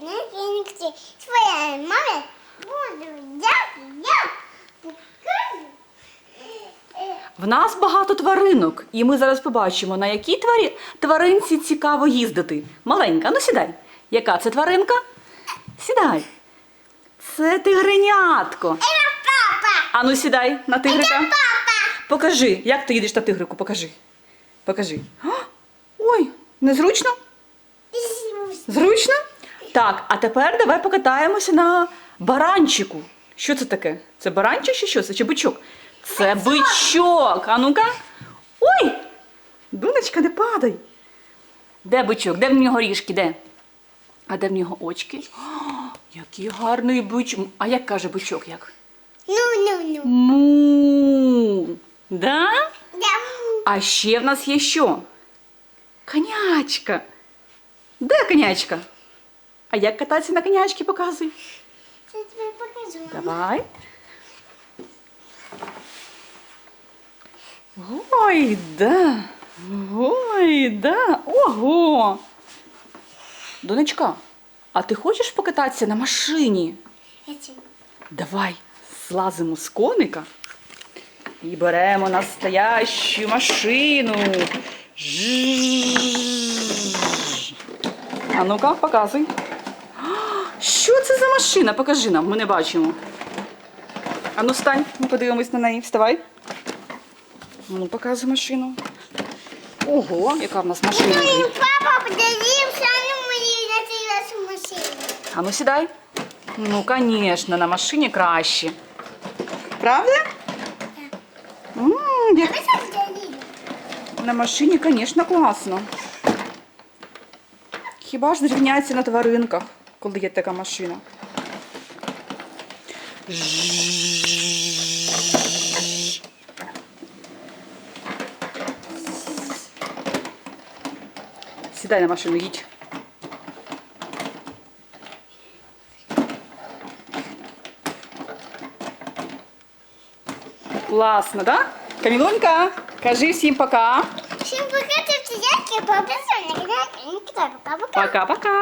Твоя мама буду я, я покажу. В нас багато тваринок, і ми зараз побачимо, на якій тварі... тваринці цікаво їздити. Маленька, ну сідай. Яка це тваринка? Сідай. Це тигренятко. Це папа. А ну сідай на тигрика. Папа. Покажи, як ти їдеш на тигрику, покажи. Покажи. Ой, незручно? Зручно? Так, а тепер давай покатаємося на баранчику. Що це таке? Це баранчик чи що це? Чи бичок? Це бичок. А ну-ка. Ой! Дуночка, не падай. Де бичок? Де в нього ріжки? Де? А де в нього очки? О, який гарний бичок. А як каже бичок? Як? Ну, ну, ну. Му. Да? Я А ще в нас є що? Конячка. Де конячка? А як кататися на конячці показуй? це тобі покажу. Давай. Ой, да. Ой, да. Ого. Донечка, а ти хочеш покататися на машині? Я це- Давай злазимо з коника і беремо настоящу машину. А ну-ка, показуй. Що це за машина? Покажи нам, ми не бачимо. А ну стань, ми подивимось на неї. Вставай. Ну, показуй машину. Ого, яка в нас машина. Ну, і папа подивився на мені на цю нашу машину. А ну сідай. Ну, звісно, на машині краще. Правда? М, як подивили? На машині, звісно, класно. Хіба ж зрівняється на тваринках, коли є така машина? Сідай на машину, їдь. Класно, да? Камілунька, кажи всім пока. Всім покажу, це я. Пока-пока. Пока-пока.